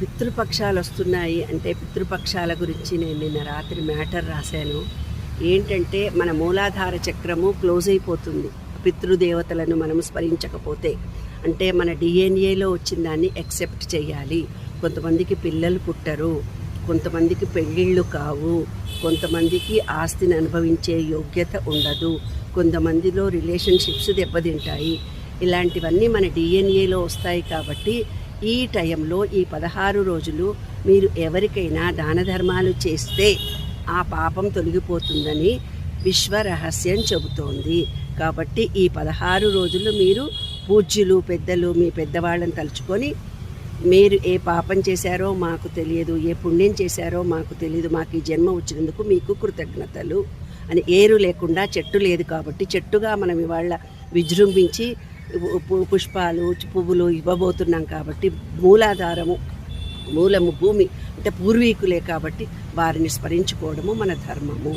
పితృపక్షాలు వస్తున్నాయి అంటే పితృపక్షాల గురించి నేను నిన్న రాత్రి మ్యాటర్ రాశాను. ఏంటంటే మన మూలాధార చక్రము క్లోజ్ అయిపోతుంది. పితృదేవతలను మనం స్మరించకపోతే. అంటే మన డిఎన్ఏలో వచ్చిన దాన్ని యాక్సెప్ట్ చేయాలి. కొంతమందికి పిల్లలు పుట్టరు. కొంతమందికి పెళ్ళిళ్ళు కావు. కొంతమందికి ఆస్తిని అనుభవించే యోగ్యత ఉండదు. కొంతమందిలో రిలేషన్షిప్స్ దెబ్బతింటాయి. ఇలాంటివన్నీ మన డిఎన్ఏలో వస్తాయి కాబట్టి ఈ టైంలో ఈ పదహారు రోజులు మీరు ఎవరికైనా దాన ధర్మాలు చేస్తే ఆ పాపం తొలగిపోతుందని విశ్వరహస్యం చెబుతోంది. కాబట్టి ఈ పదహారు రోజులు మీరు పూజ్యులు పెద్దలు మీ పెద్దవాళ్ళని తలుచుకొని మీరు ఏ పాపం చేశారో మాకు తెలియదు ఏ పుణ్యం చేశారో మాకు తెలియదు మాకు ఈ జన్మ వచ్చినందుకు మీకు కృతజ్ఞతలు అని ఏరు లేకుండా చెట్టు లేదు కాబట్టి చెట్టుగా మనం ఇవాళ విజృంభించి పుష్పాలు పువ్వులు ఇవ్వబోతున్నాం కాబట్టి మూలాధారము మూలము భూమి అంటే పూర్వీకులే కాబట్టి వారిని స్మరించుకోవడము మన ధర్మము.